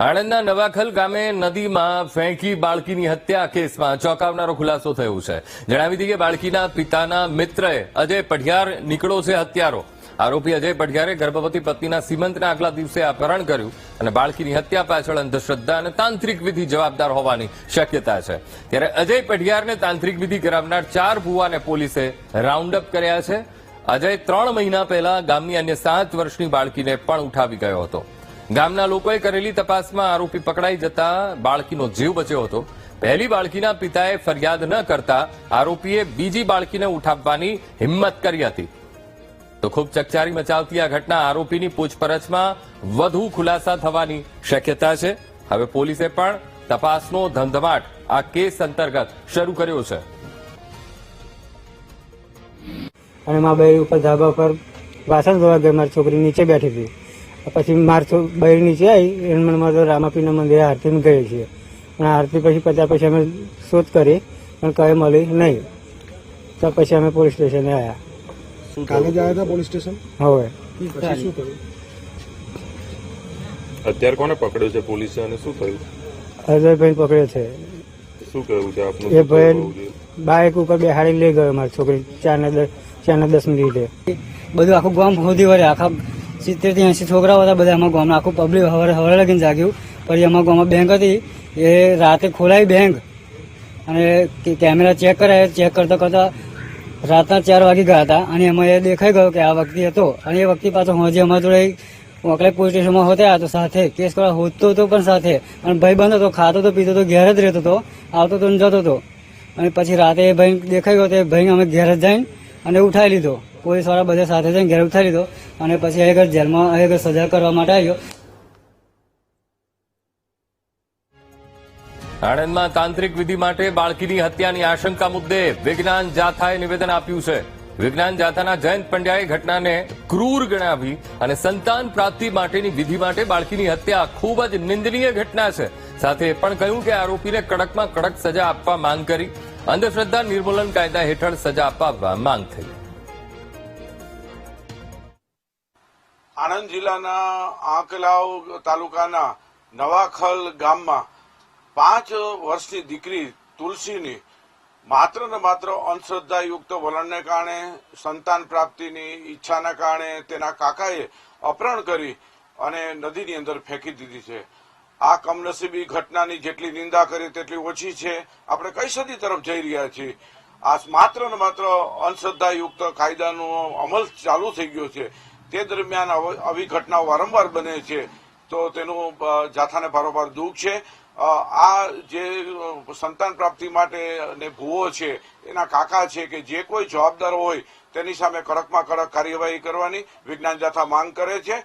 આણંદના નવાખલ ગામે નદીમાં ફેંકી બાળકીની હત્યા કેસમાં ચોંકાવનારો ખુલાસો થયો છે. જણાવી દઈએ કે બાળકીના પિતાના મિત્રએ અજય પઢિયાર નીકળો છે હત્યારો. આરોપી અજય પઢિયારે ગર્ભવતી પત્નીના સીમંતના આગલા દિવસે અપહરણ કર્યું અને બાળકીની હત્યા પાછળ અંધશ્રદ્ધા અને તાંત્રિક વિધિ જવાબદાર હોવાની શક્યતા છે. ત્યારે અજય પઢિયારને તાંત્રિક વિધિ કરાવનાર ચાર ભુવાને પોલીસે રાઉન્ડ અપ કર્યા છે. અજય ત્રણ મહિના પહેલા ગામની અન્ય સાત વર્ષની બાળકીને પણ ઉઠાવી ગયો હતો. ગામના લોકોએ કરેલી તપાસમાં આરોપી પકડાઈ જતા બાળકીનો જીવ બચ્યો હતો. પહેલી બાળકીના પિતાએ ફરિયાદ ન કરતા આરોપીએ બીજી બાળકીને ઉઠાવવાની હિંમત કરી હતી. તો ખૂબ ચકચારી મચાવતી આ ઘટના આરોપીની પૂછપરછમાં વધુ ખુલાસા થવાની શક્યતા છે. હવે પોલીસે પણ તપાસનો ધમધમાટ આ કેસ અંતર્ગત શરૂ કર્યો છે. અને મા બે ઉપર ધાબા પર વાસણ ધોવા ગઈ મારી છોકરી નીચે બેઠી હતી. પછી મારી બહેરની છે નીચે આવી એને મને મારે રામાપીના મંદિરે આરતીમાં ગઈ છીએ. અને આરતી પછી પત્યા પછી અમે શોધ કરી પણ કંઈ મળી નહીં. તો પછી અમે પોલીસ સ્ટેશને આવ્યા કાલે જ આવ્યા હતા પોલીસ સ્ટેશન? હવે. શું કર્યું અત્યારે કોને પકડ્યો છે પોલીસે અને શું થયું? અજયભાઈ પકડ્યો છે. શું કહેવું છે આપનું? એ ભાઈ? બાઇક ઉપર બેહાડી લઈ ગયો મારી છોકરી ચારના દસ ચારના દસ મિનિટે. બધું આખું ગામ સુધી વળે આખા સિત્તેરથી એસી છોકરાઓ હતા, બધા અમારા ગામમાં આખું પબ્લિક હવારે હવારે લગીને જાગ્યું. પછી અમારા ગામમાં બેંક હતી, એ રાતે ખોલાવી બેંક અને કેમેરા ચેક કરાય ચેક કરતા કરતા રાતના ચાર વાગી ગયા હતા. અને એમાં એ દેખાઈ ગયો કે આ વ્યક્તિ હતો. અને એ વ્યક્તિ પાછો હજી અમારા જોડે ઓકલે પોલીસ સ્ટેશનમાં હોતા તો સાથે. કેસ કરવા હોતો હતો પણ સાથે. અને ભાઈ બંધ હતો, ખાતો તો, પીતો તો, ઘેર જ રહેતો હતો. આવતો તો ને જતો હતો. અને પછી રાતે એ ભાઈ દેખાઈ ગયો તે ભાઈ અમે ઘેર જ જઈને અને ઉઠાવી લીધો. પોલીસવાળા બધા સાથે જઈને ઘેર લીધો અને પછી આગળ જેલમાં આગળ સજા કરવા માટે આવ્યો. આણંદમાં તાંત્રિક વિધિ માટે બાળકીની હત્યાની આશંકા મુદ્દે વિજ્ઞાન જાથાએ નિવેદન આપ્યું છે. વિજ્ઞાન જાથાના જયંત પંડ્યાએ ઘટનાને ક્રૂર ગણાવી અને સંતાન પ્રાપ્તિ માટેની વિધિ માટે બાળકીની હત્યા ખૂબ જ નિંદનીય ઘટના છે. સાથે પણ કહ્યું કે આરોપીને કડકમાં કડક સજા આપવા માંગ કરી. અંધશ્રદ્ધા નિર્મૂલન કાયદા હેઠળ સજા આપવા માંગ થઈ. આણંદ જિલ્લાના આંકલાવ તાલુકાના નવાખલ ગામમાં પાંચ વર્ષની દીકરી તુલસીની માત્ર ને માત્ર અંધશ્રદ્ધાયુક્ત વલણને કારણે, સંતાન પ્રાપ્તિની ઈચ્છાના કારણે તેના કાકાએ અપહરણ કરી અને નદીની અંદર ફેંકી દીધી છે. આ કમનસીબી ઘટનાની જેટલી નિંદા કરી તેટલી ઓછી છે. આપણે કઈ સદી તરફ જઈ રહ્યા છીએ? આ માત્ર ને માત્ર અંધશ્રદ્ધાયુક્ત કાયદાનો અમલ ચાલુ થઈ ગયો છે. તે દરમિયાન આવી ઘટનાઓ વારંવાર બને છે. તો તેનું જાથાને ભારોભાર દુઃખ છે. આ જે સંતાન પ્રાપ્તિ માટે ને ભૂવો છે, એના કાકા છે કે જે કોઈ જવાબદાર હોય, તેની સામે કડકમાં કડક કાર્યવાહી કરવાની વિજ્ઞાન જાથા માંગ કરે છે.